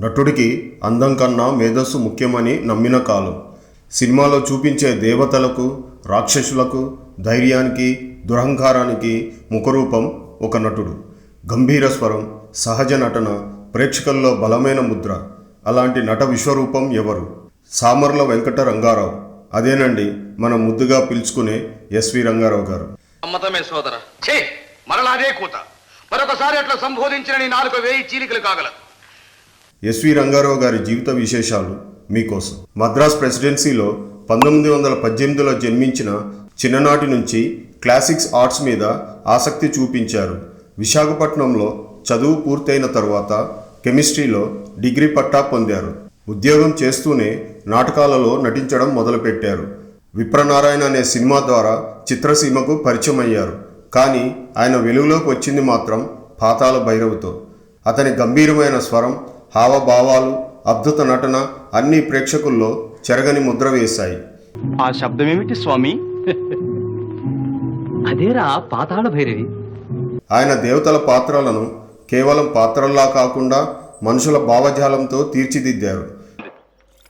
నటుడికి అందం కన్నా మేధస్సు ముఖ్యమని నమ్మిన కాలం. సినిమాలో చూపించే దేవతలకు రాక్షసులకు ధైర్యానికి దురహంకారానికి ముఖరూపం ఒక నటుడు. గంభీర స్వరం సహజ నటన ప్రేక్షకుల్లో బలమైన ముద్ర. అలాంటి నట విశ్వరూపం ఎవరు? సామర్ల వెంకట రంగారావు. అదేనండి మనం ముద్దుగా పిలుచుకునే ఎస్వి రంగారావు గారు. సమ్మతమే సోదర. మరలా అదే కూత. మరొకసారి అట్లా సంబోధించిన నీ నాలుగు వేయి చీలికలు కాగలదు ఎస్వి రంగారావు గారి జీవిత విశేషాలు మీకోసం. మద్రాస్ ప్రెసిడెన్సీలో పంతొమ్మిది వందల పద్దెనిమిదిలో జన్మించిన చిన్ననాటి నుంచి క్లాసిక్స్ ఆర్ట్స్ మీద ఆసక్తి చూపించారు. విశాఖపట్నంలో చదువు పూర్తయిన తర్వాత కెమిస్ట్రీలో డిగ్రీ పట్టా పొందారు. ఉద్యోగం చేస్తూనే నాటకాలలో నటించడం మొదలుపెట్టారు. విప్రనారాయణ అనే సినిమా ద్వారా చిత్రసీమకు పరిచయం అయ్యారు కానీ ఆయన వెలుగులోకి వచ్చింది మాత్రం పాతాల భైరవుతో. అతని గంభీరమైన స్వరం హావభావాలు అద్భుత నటన అన్ని ప్రేక్షకుల్లో చెరగని ముద్ర వేశాయి. ఆ శబ్దమేమిటి స్వామి? అదేరా పాతాళ భైరవి. ఆయన దేవతల పాత్రలను కేవలం పాత్రల్లా కాకుండా మనుషుల భావజాలంతో తీర్చిదిద్దారు.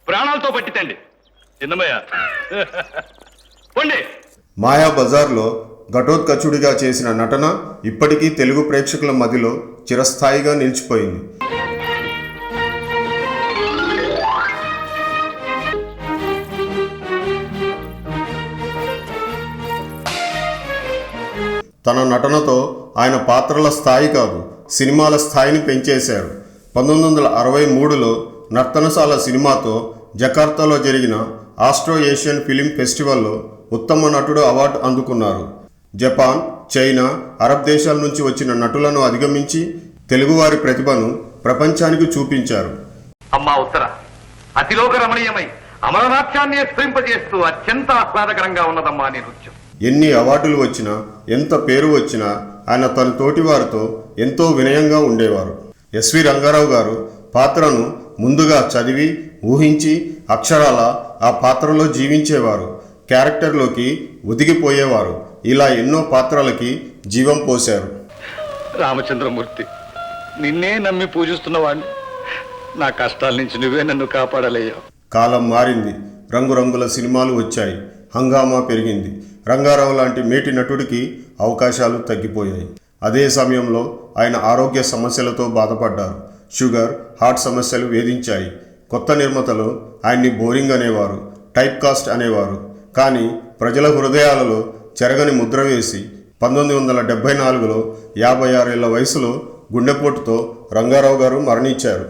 ప్రాణాలతో పట్టితండి. మాయా బజార్లో ఘటోత్కచుడిగా చేసిన నటన ఇప్పటికీ తెలుగు ప్రేక్షకుల మదిలో చిరస్థాయిగా నిలిచిపోయింది. తన నటనతో ఆయన పాత్రల స్థాయి కాదు సినిమాల స్థాయిని పెంచేశారు. పంతొమ్మిది వందల అరవై మూడులో నర్తనశాల సినిమాతో జకార్తాలో జరిగిన ఆస్ట్రో ఏషియన్ ఫిలిం ఫెస్టివల్లో ఉత్తమ నటుడు అవార్డు అందుకున్నారు. జపాన్ చైనా అరబ్ దేశాల నుంచి వచ్చిన నటులను అధిగమించి తెలుగువారి ప్రతిభను ప్రపంచానికి చూపించారు. అమ్మా ఉత్తర అతిలోక రమణీయమై అమరనాట్యాన్ని స్ఫురింపజేస్తూ అత్యంత ఆహ్లాదకరంగా ఉన్నదమ్మా నీ నృత్యం. ఎన్ని అవార్డులు వచ్చినా ఎంత పేరు వచ్చినా ఆయన తన తోటివారితో ఎంతో వినయంగా ఉండేవారు. ఎస్వి రంగారావు గారు పాత్రను ముందుగా చదివి ఊహించి అక్షరాల ఆ పాత్రలో జీవించేవారు. క్యారెక్టర్లోకి ఒదిగిపోయేవారు. ఇలా ఎన్నో పాత్రలకి జీవం పోశారు. రామచంద్రమూర్తి నిన్నే నమ్మి పూజిస్తున్న వాడిని నా కష్టాల నుంచి నువ్వే నన్ను కాపాడలేయా కాలం మారింది. రంగురంగుల సినిమాలు వచ్చాయి. హంగామా పెరిగింది. రంగారావు లాంటి మేటి నటుడికి అవకాశాలు తగ్గిపోయాయి. అదే సమయంలో ఆయన ఆరోగ్య సమస్యలతో బాధపడ్డారు. షుగర్ హార్ట్ సమస్యలు వేధించాయి. కొత్త నిర్మాతలు ఆయన్ని బోరింగ్ అనేవారు టైప్ కాస్ట్ అనేవారు. కానీ ప్రజల హృదయాలలో చెరగని ముద్ర వేసి పంతొమ్మిది వందల డెబ్బై నాలుగులో యాభై ఆరేళ్ళ వయసులో గుండెపోటుతో రంగారావు గారు మరణించారు.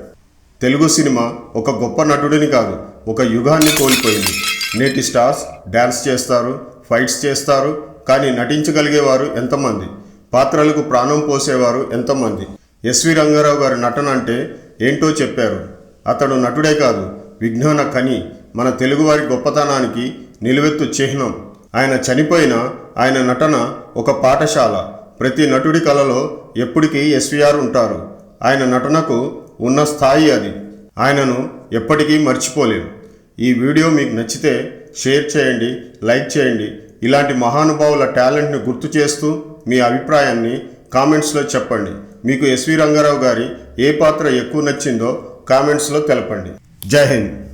తెలుగు సినిమా ఒక గొప్ప నటుడిని కాదు ఒక యుగాన్ని కోల్పోయింది. నేటి స్టార్స్ డ్యాన్స్ చేస్తారు ఫైట్స్ చేస్తారు కానీ నటించగలిగేవారు ఎంతమంది? పాత్రలకు ప్రాణం పోసేవారు ఎంతమంది? ఎస్వి రంగారావు గారి నటన అంటే ఏంటో చెప్పారు. అతడు నటుడే కాదు విజ్ఞాన కని. మన తెలుగువారి గొప్పతనానికి నిలువెత్తు చిహ్నం. ఆయన చనిపోయిన ఆయన నటన ఒక పాఠశాల. ప్రతి నటుడి కలలో ఎప్పటికీ ఎస్విఆర్ ఉంటారు. ఆయన నటనకు ఉన్న స్థాయి అది. ఆయనను ఎప్పటికీ మర్చిపోలేం ఈ వీడియో మీకు నచ్చితే షేర్ చేయండి లైక్ చేయండి. ఇలాంటి మహానుభావుల టాలెంట్ని గుర్తు చేస్తూ మీ అభిప్రాయాన్ని కామెంట్స్లో చెప్పండి. మీకు ఎస్వి రంగారావు గారి ఏ పాత్ర ఎక్కువ నచ్చిందో కామెంట్స్లో తెలపండి. జై హింద్.